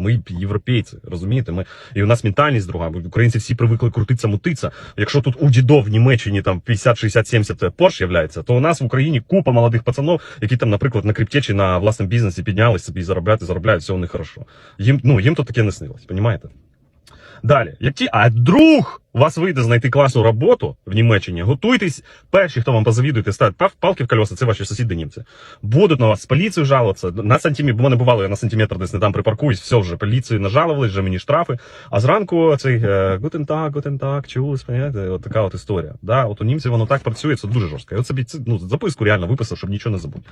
Ми європейці, розумієте? Ми і у нас ментальність друга. Українці всі привикли крутитися, мутитися. Якщо тут у дідов в Німеччині там 50, 60, 70 Порш являється, то у нас в Україні купа молодих пацанов, які там, наприклад, на крипті чи на власному бізнесі піднялись собі заробляти, заробляють, все у них хорошо. Їм ну їм то таке не снилось, понімаєте? Далі, як ті, а друг у вас вийде знайти класну роботу в Німеччині, готуйтесь, перші, хто вам позавідуєте, ставить палки в колеса, це ваші сусіди німці. Будуть на вас з поліцією жалуватися. На сантиметр, бо мене бувало, я на сантиметр десь не там припаркуюсь, все вже поліцію нажалували, вже мені штрафи. А зранку цей е, гутен так, гутен так, чулись, понимаєте, от така от історія. Да, от у німців воно так працює, це дуже жорстко. І от собі ну, записку реально виписав, щоб нічого не забути.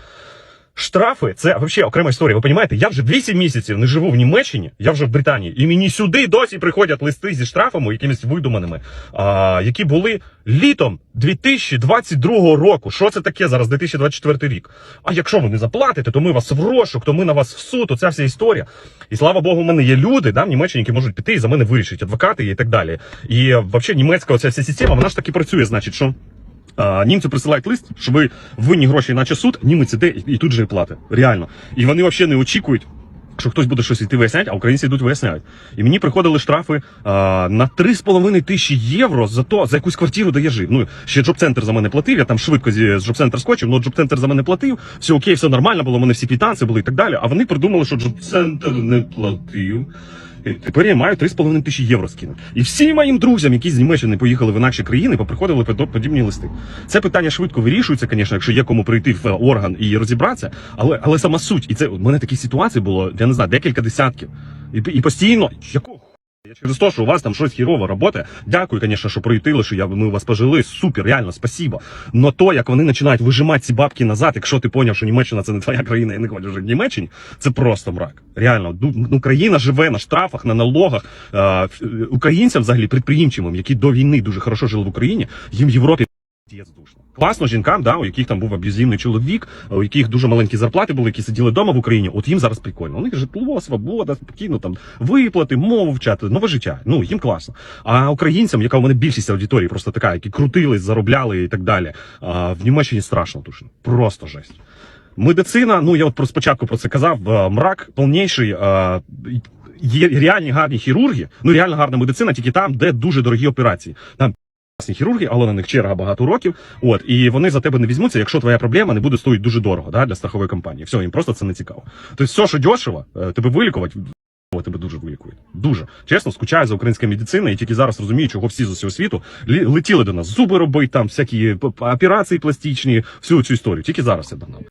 Штрафи це взагалі окрема історія. Ви розумієте, я вже 8 місяців не живу в Німеччині, я вже в Британії, і мені сюди досі приходять листи зі штрафами, якимись видуманими, а, які були літом 2022 року. Що це таке зараз, 2024 рік? А якщо ви не заплатите, то ми вас в розшук, то ми на вас в суд, оця вся історія. І слава Богу, в мене є люди да, в Німеччині, які можуть піти і за мене вирішити, адвокати і так далі. І взагалі німецька оця вся система, вона ж так і працює, значить, що. Німці присилають лист, що ви винні гроші, наче суд, німець іде і, тут же і платить. Реально. І вони взагалі не очікують. Що хтось буде щось йти виясняти, а українці йдуть виясняють. І мені приходили штрафи а, на 3,5 тисячі євро за то, за якусь квартиру, де я жив. Ну, ще джоб-центр за мене платив, я там швидко з джоб-центр скочив, ну джоб-центр за мене платив, все окей, все нормально було, у мене всі квітанці були і так далі. А вони придумали, що джоб-центр не платив. Тепер я маю 3,5 тисячі євро скинути. І всім моїм друзям, які з Німеччини поїхали в інакші країни, поприходили подібні листи. Це питання швидко вирішується, звісно, якщо є кому прийти в орган і розібратися. Але, але сама суть, і це у мене такі ситуації було, я не знаю, декілька десятків. І, і постійно, якого через те, що у вас там щось хірово роботи. Дякую, звісно, що проїтили, що я, ми вас пожили. Супер, реально, спасибо. Но то, як вони починають вижимати ці бабки назад, якщо ти поняв, що Німеччина це не твоя країна, і не хочеш жити в Німеччині, це просто мрак. Реально, ду- ну, живе на штрафах, на налогах. Е, українцям, взагалі, підприємчим, які до війни дуже хорошо жили в Україні, їм в Європі Класно жінкам, да, у яких там був аб'юзивний чоловік, у яких дуже маленькі зарплати були, які сиділи вдома в Україні. От їм зараз прикольно. У них житло, свобода, спокійно там виплати, мову вчати, нове життя. Ну їм класно. А українцям, яка у мене більшість аудиторії, просто така, які крутились, заробляли і так далі. А, в Німеччині страшно душно. Просто жесть. Медицина, ну я от про спочатку про це казав. Мрак повніший. Є реальні гарні хірурги, ну реально гарна медицина, тільки там, де дуже дорогі операції. Там класні хірурги, але на них черга багато років. От і вони за тебе не візьмуться, якщо твоя проблема не буде стоїти дуже дорого да, для страхової компанії. Все, їм просто це не цікаво. Тобто, все, що дешево, е, тебе вилікувати. Тебе дуже вилікують. Дуже чесно, скучаю за українською медициною, і тільки зараз розумію, чого всі з усього світу летіли до нас зуби робити, там всякі операції пластичні, всю цю історію. Тільки зараз я догнав.